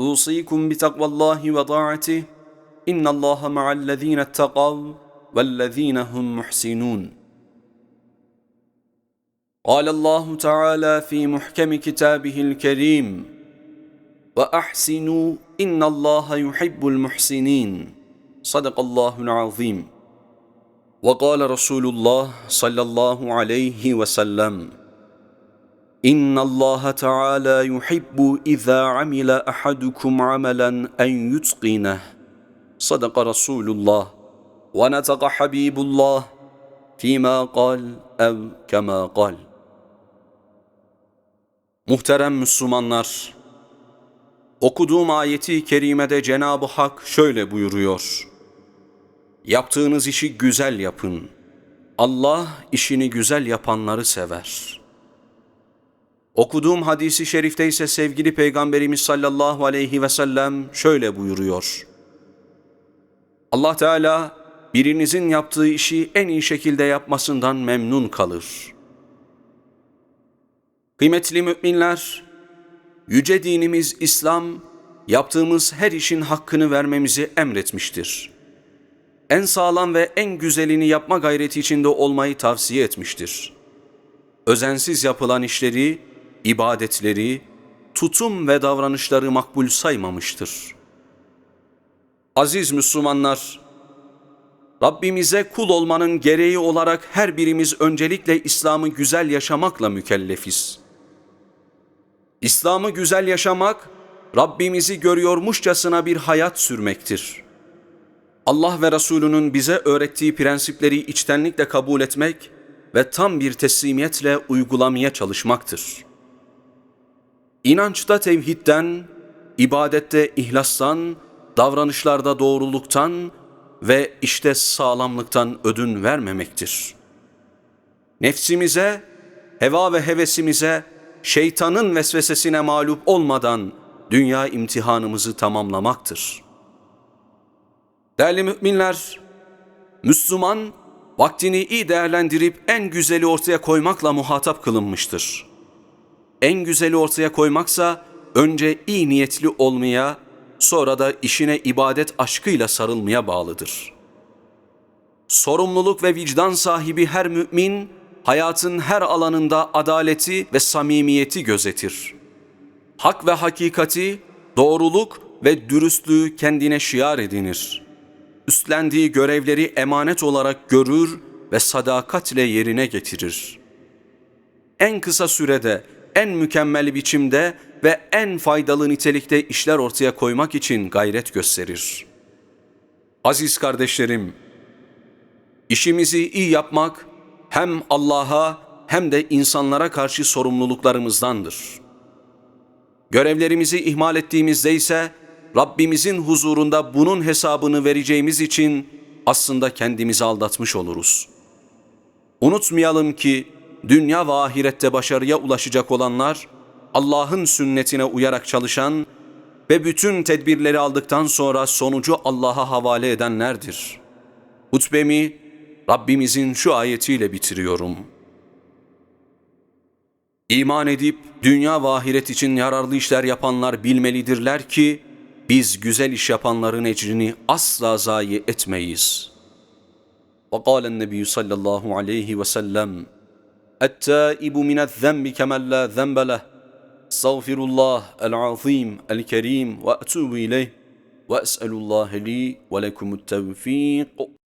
أوصيكم بتقوى الله وطاعته. إن الله مع الذين اتقوا والذين هم محسنون. قال الله تعالى في محكم كتابه الكريم وأحسنوا إن الله يحب المحسنين. صدق الله العظيم. وقال رسول الله صلى الله عليه وسلم إن الله تعالى يحب إذا عمل أحدكم عملا أن يتقنه صدق رسول الله ونطق حبيب الله فيما قال أو كما قال Muhterem Müslümanlar, okuduğum ayeti kerimede Cenab-ı Hak şöyle buyuruyor. Yaptığınız işi güzel yapın. Allah işini güzel yapanları sever.'' Okuduğum hadisi şerifte ise sevgili Peygamberimiz sallallahu aleyhi ve sellem şöyle buyuruyor. Allah Teala birinizin yaptığı işi en iyi şekilde yapmasından memnun kalır. Kıymetli müminler, yüce dinimiz İslam yaptığımız her işin hakkını vermemizi emretmiştir. En sağlam ve en güzelini yapma gayreti içinde olmayı tavsiye etmiştir. Özensiz yapılan işleri ibadetleri, tutum ve davranışları makbul saymamıştır. Aziz Müslümanlar, Rabbimize kul olmanın gereği olarak her birimiz öncelikle İslam'ı güzel yaşamakla mükellefiz. İslam'ı güzel yaşamak, Rabbimizi görüyormuşçasına bir hayat sürmektir. Allah ve Resulünün bize öğrettiği prensipleri içtenlikle kabul etmek ve tam bir teslimiyetle uygulamaya çalışmaktır.'' İnançta tevhidden, ibadette ihlastan, davranışlarda doğruluktan ve işte sağlamlıktan ödün vermemektir. Nefsimize, heva ve hevesimize, şeytanın vesvesesine mağlup olmadan dünya imtihanımızı tamamlamaktır. Değerli müminler, Müslüman vaktini iyi değerlendirip en güzeli ortaya koymakla muhatap kılınmıştır.'' En güzeli ortaya koymaksa önce iyi niyetli olmaya, sonra da işine ibadet aşkıyla sarılmaya bağlıdır. Sorumluluk ve vicdan sahibi her mümin, hayatın her alanında adaleti ve samimiyeti gözetir. Hak ve hakikati, doğruluk ve dürüstlüğü kendine şiar edinir. Üstlendiği görevleri emanet olarak görür ve sadakatle yerine getirir. En kısa sürede en mükemmel biçimde ve en faydalı nitelikte işler ortaya koymak için gayret gösterir. Aziz kardeşlerim, işimizi iyi yapmak hem Allah'a hem de insanlara karşı sorumluluklarımızdandır. Görevlerimizi ihmal ettiğimizde ise Rabbimizin huzurunda bunun hesabını vereceğimiz için aslında kendimizi aldatmış oluruz. Unutmayalım ki dünya ve ahirette başarıya ulaşacak olanlar, Allah'ın sünnetine uyarak çalışan ve bütün tedbirleri aldıktan sonra sonucu Allah'a havale edenlerdir. Hutbemi Rabbimizin şu ayetiyle bitiriyorum. İman edip dünya ve ahiret için yararlı işler yapanlar bilmelidirler ki, biz güzel iş yapanların ecrini asla zayi etmeyiz. وقال النبي صلى الله عليه وسلم التائب من الذنب كمن لا ذنب له. استغفر الله العظيم الكريم وأتوب إليه. وأسأل الله لي ولكم التوفيق.